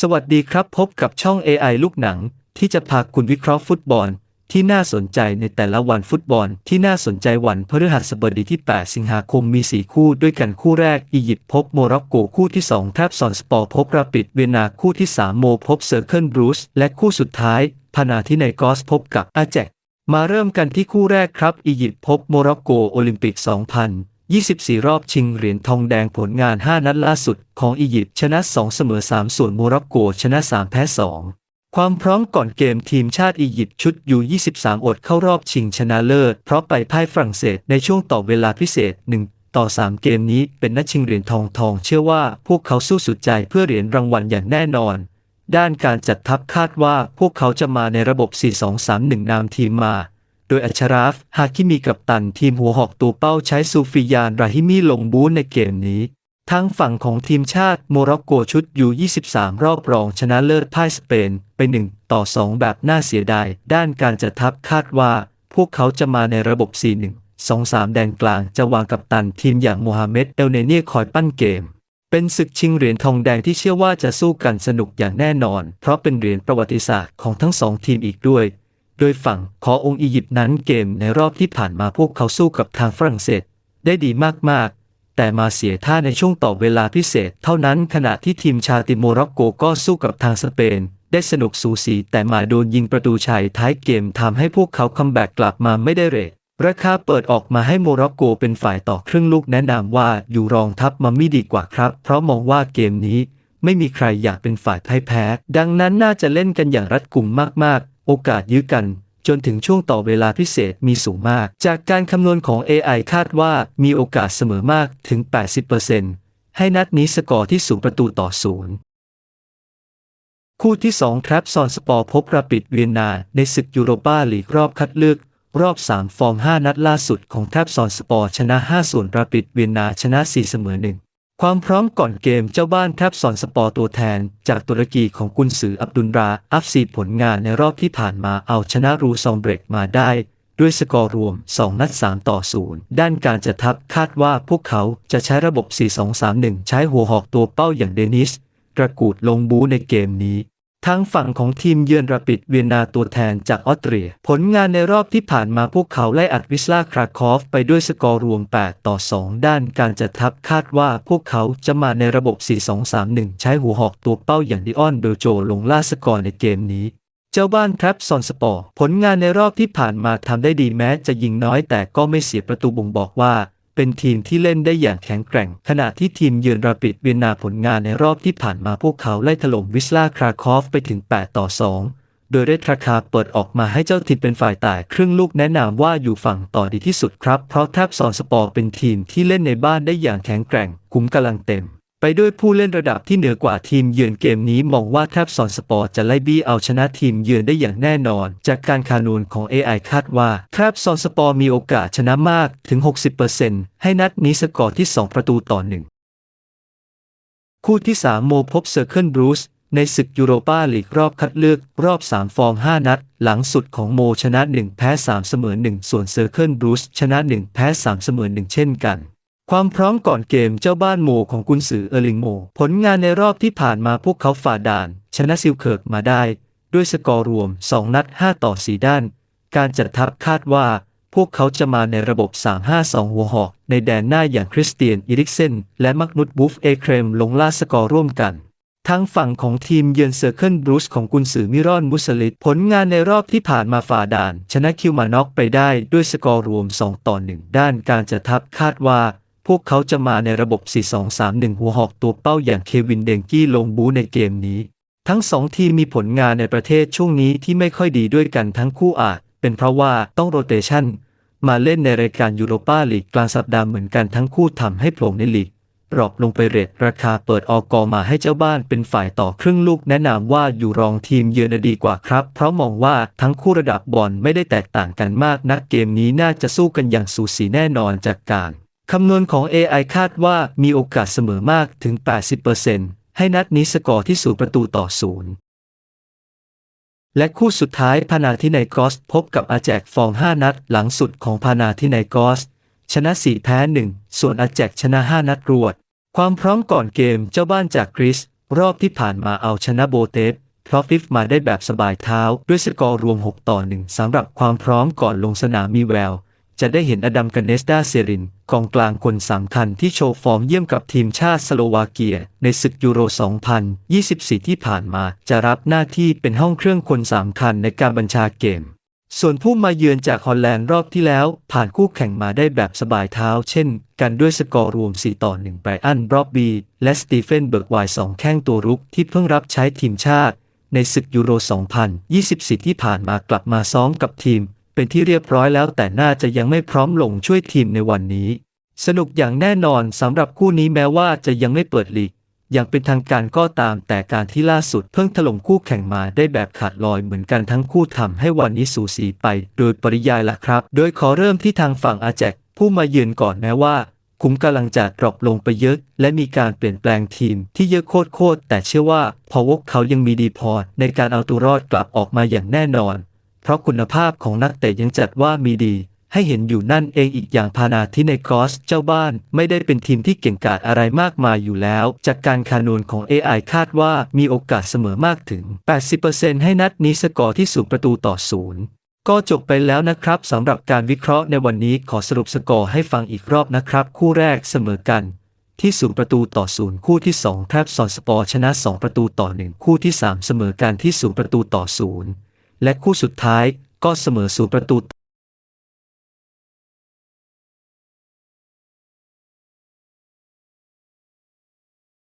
สวัสดีครับพบกับช่อง AI ลูกหนัง ที่จะพาคุณวิเคราะห์ฟุตบอล ที่น่าสนใจในแต่ละวันฟุตบอล ที่น่าสนใจวันพฤหัสบดีที่ 8 สิงหาคมมี 4 คู่ด้วยกันคู่แรก อียิปต์พบโมร็อกโกคู่ที่ 2 แทบซอนสปอร์พบราปิดเวียนนาคู่ที่ 3 โมพบเซอร์เคิลบรูซและคู่สุดท้ายพานาทิไนกอสพบกับอาแจกมาเริ่มกันที่คู่แรกครับ อียิปต์พบโมร็อกโกโอลิมปิก 2000 24 รอบชิงเหรียญทองแดงผลงาน 5 นัดล่าสุดของอียิปต์ชนะ 2 เสมอ 3 ส่วนโมร็อกโกชนะ 3 แพ้ 2 ความพร้อมก่อนเกมทีมชาติอียิปต์ชุดยู23 อดเข้ารอบชิงชนะเลิศ เพราะไปพ่ายฝรั่งเศสในช่วงต่อเวลาพิเศษ 1 ต่อ 3 เกมนี้เป็นนัดชิงเหรียญทองทอง เชื่อว่าพวกเขาสู้สุดใจเพื่อเหรียญรางวัลอย่างแน่นอน ด้านการจัดทัพคาดว่าพวกเขาจะมาในระบบ 4-2-3-1 นามทีมมา โดยอัชราฟ ฮาคิมีกับตันทีมหัวหอกตัวเป้าใช้ซูฟิยานราฮิมีลงบูนในเกมนี้ทางฝั่งของทีมชาติโมร็อกโกชุดยู23 รอบรองชนะเลิศพ่ายสเปนไป 1 ต่อ 2 แบบน่าเสียดาย ด้านการจัดทัพคาดว่า พวกเขาจะมาในระบบ 4-1 2-3 แดนกลางจะวางกับตันทีมอย่างโมฮัมเหม็ดเอลเนเนียคอยปั้นเกมเป็นศึกชิงเหรียญทองแดงที่เชื่อว่าจะสู้กันสนุกอย่างแน่นอน เพราะเป็นเหรียญประวัติศาสตร์ของทั้งสองทีมอีกด้วย โดยฝั่งขององค์อียิปต์นั้นเกมในรอบที่ผ่านมาพวกเขาสู้กับทางฝรั่งเศสได้ดีมากๆ แต่มาเสียท่าในช่วงต่อเวลาพิเศษ เท่านั้นขณะที่ทีมชาติโมร็อกโกก็สู้กับทางสเปน ได้สนุกสูสีแต่มาโดนยิงประตูชัยท้ายเกมทำให้พวกเขาคัมแบ็กกลับมาไม่ได้เรทราคาเปิดออกมาให้โมร็อกโกเป็นฝ่ายต่อครึ่งลูกแนะนำว่าอยู่รองทัพมาม่ดีกว่าครับ เพราะมองว่าเกมนี้ไม่มีใครอยากเป็นฝ่ายพ่ายแพ้ ดังนั้นน่าจะเล่นกันอย่างรัดกุมมากๆ โอกาสยื้อกัน จนถึงช่วงต่อเวลาพิเศษมีสูงมาก จากการคำนวณของ AI คาดว่ามีโอกาสเสมอมากถึง 80%ให้นัดนี้สกอร์ที่สูงประตูต่อศูนย์คู่ที่2ครับซอนสปอร์พบราปิดเวียนนาในศึกยูโรปาลีกรอบคัดเลือก รอบ 3 ฟอร์ม 5 นัดล่าสุดของแทบซอนสปอร์ชนะ 5 ส่วนราปิดเวียนนาชนะ 4 เสมอ1 ความพร้อมก่อนเกมเจ้าบ้านแทบสอนสปอร์ตัวแทน จากตุรกีของกุนซืออับดุลรา อัฟซีผลงานในรอบที่ผ่านมาเอาชนะรูซองเบรกมาได้ ด้วยสกอร์รวม 2 นัด 3 ต่อ 0 ด้านการจัดทัพคาดว่าพวกเขาจะใช้ระบบ 4-2-3-1 ใช้หัวหอกตัวเป้าอย่างเดนิสตระกูดลงบูในเกมนี้ ทางฝั่งของทีมเยือนราปิดเวียนนาตัวแทนจากออสเตรีย ผลงานในรอบที่ผ่านมาพวกเขาไล่อัดวิสลาคราคอฟไปด้วยสกอร์รวม 8 ต่อ 2 ด้านการจัดทัพคาดว่าพวกเขาจะมาในระบบ 4-2-3-1 ใช้หัวหอกตัวเป้าอย่างดิออนเบลโจลงล่าสกอร์ในเกมนี้ เจ้าบ้านแทรปซอนสปอร์ ผลงานในรอบที่ผ่านมาทำได้ดีแม้จะยิงน้อยแต่ก็ไม่เสียประตูบ่งบอกว่า เป็นทีมที่เล่นได้อย่างแข็งแกร่ง ขณะที่ทีมเยือนราปิดเวียนนาผลงานในรอบที่ผ่านมาพวกเขาไล่ถล่มวิสลาคราคอฟไปถึง 8 ต่อ 2 โดยได้ทราคาเปิดออกมาให้เจ้าถิ่นเป็นฝ่ายต่ายครึ่งลูกแนะนำว่าอยู่ฝั่งต่อดีที่สุดครับ เพราะแทบซอนสปอร์เป็นทีมที่เล่นในบ้านได้อย่างแข็งแกร่ง คุ้มกำลังเต็ม ไปด้วยผู้เล่นระดับที่เหนือกว่าทีมเยือนเกมนี้มองว่าแทบซอนสปอร์จะไล่บี้เอาชนะทีมเยือนได้อย่างแน่นอน จากการคานูนของ AI คาดว่าแทบซอนสปอร์มีโอกาสชนะมากถึง 60%ให้นัดนี้สกอร์ที่ 2 ประตูต่อ1คู่ที่ 3 โมพบเซอร์เคิลบรูซในศึกยูโรปาลีกรอบคัดเลือกรอบ 3 ฟอร์ม 5 นัด หลังสุดของโมชนะ 1 แพ้ 3 เสมอ 1 ส่วนเซอร์เคิลบรูซชนะ 1 แพ้ 3 เสมอ 1 เช่นกัน ความพร้อมก่อนเกมเจ้าบ้านโมของกุนซือเออร์ลิงโม ผลงานในรอบที่ผ่านมาพวกเขาฝ่าด่าน ชนะซิลเคิร์กมาได้ ด้วยสกอร์รวม 2 นัด 5 ต่อ 4 ด้าน การจัดทัพคาดว่า พวกเขาจะมาในระบบ 3-5-2 หัวหอก ในแดนหน้าอย่างคริสเตียนอิริกเซนและมักนุตบูฟเอเครมลงล่าสกอร์ร่วมกันทางฝั่งของทีมเยือนเซอร์เคิลบรูซของกุนซือมิรอนมุสลิดผลงานในรอบที่ผ่านมาฝ่าด่าน ชนะคิวมานอกไปได้ด้วยสกอร์รวม 2 ต่อ 1 ด้านการจัดทัพคาดว่า พวกเขาจะมาในระบบ 4-2-3-1 หัวหอกตัวเป้าอย่างเควินเดงกี้ลงบูในเกมนี้ ทั้งสองทีมมีผลงานในประเทศช่วงนี้ที่ไม่ค่อยดีด้วยกันทั้งคู่อาจ เป็นเพราะว่าต้องโรเตชันมาเล่นในรายการยูโรปาลีกกลางสัปดาห์เหมือนกันทั้งคู่ทำให้โผล่ในลีกดรอปลงไปเรทราคาเปิดออกอมาให้เจ้าบ้านเป็นฝ่ายต่อครึ่งลูกแนะนำว่าอยู่รองทีมเยือนดีกว่าครับ เพราะมองว่าทั้งคู่ระดับบอลไม่ได้แตกต่างกันมากนักเกมนี้น่าจะสู้กันอย่างสูสีแน่นอนจากการ คำนวณของ AI คาดว่ามีโอกาสเสมอมากถึง 80%ให้นัดนี้สกอร์ที่สูประตูต่อศูนย์และคู่สุดท้ายพานาทิไนกอส พบกับอาแจกฟอร์ม5นัดหลังสุดของพานาทิไนกอส ชนะ 4 แพ้ 1 ส่วนอาแจกชนะ 5 นัดรวด ความพร้อมก่อนเกมเจ้าบ้านจากกรีซรอบที่ผ่านมาเอาชนะโบเตสพลอฟฟิฟมาได้แบบสบายเท้าด้วยสกอร์รวม 6 ต่อ 1สำหรับความพร้อมก่อนลงสนามมีแวว จะได้เห็นอดัมกันเนสดาเซรินกองกลางคนสำคัญที่โชว์ฟอร์มเยี่ยมกับทีมชาติสโลวาเกีย ในศึกยูโร 2024 ที่ผ่านมาจะรับหน้าที่เป็นห้องเครื่องคนสำคัญในการบัญชาเกม ส่วนผู้มาเยือนจากฮอลแลนด์รอบที่แล้ว ผ่านคู่แข่งมาได้แบบสบายเท้า เช่น กันด้วยสกอร์รวม 4 ต่อ 1ไบอันบรอบบี และสตีเฟนเบิร์กไวน์สองแข้งตัวรุกที่เพิ่งรับใช้ทีมชาติ ในศึกยูโร 2024 ที่ผ่านมากลับมาซ้อมกับทีม เป็นที่เรียบร้อยแล้วแต่น่าจะยังไม่พร้อมลงช่วยทีมในวันนี้ สนุกอย่างแน่นอนสำหรับคู่นี้แม้ว่าจะยังไม่เปิดลีกอย่างเป็นทางการก็ตามแต่การที่ล่าสุดเพิ่งถล่มคู่แข่งมาได้แบบขาดลอยเหมือนกันทั้งคู่ทำให้วันนี้สูสีไปโดยปริยายละครับ โดยขอเริ่มที่ทางฝั่งอาแจกผู้มาเยือนก่อนแม้ว่าคุ้มกำลังจะดรอปลงไปเยอะ และมีการเปลี่ยนแปลงทีมที่เยอะโคตรๆแต่เชื่อว่าพอวกเขายังมีดีพอในการเอาตัวรอดกลับออกมาอย่างแน่นอน เพราะคุณภาพของนักเตะยังจัดว่ามีดี ให้เห็นอยู่นั่นเองอีกอย่างพานาที่ในกอสเจ้าบ้านไม่ได้เป็นทีมที่เก่งกาจอะไรมากมายอยู่แล้ว จากการคานูนของ AI คาดว่ามีโอกาสเสมอมากถึง 80%ให้นัดนี้สกอร์ที่สูงประตูต่อศูนย์ก็จบไปแล้วนะครับสำหรับการวิเคราะห์ในวันนี้ขอสรุปสกอร์ให้ฟังอีกรอบนะครับ คู่แรกเสมอกัน ที่ศูนย์ประตูต่อศูนย์คู่ที่2แทบซอนสปอร์ชนะ 2 ประตูต่อ 1 คู่ที่ 3 เสมอกันที่ศูนย์ประตูต่อศูนย์ และคู่สุดท้ายก็เสมอสู่ประตู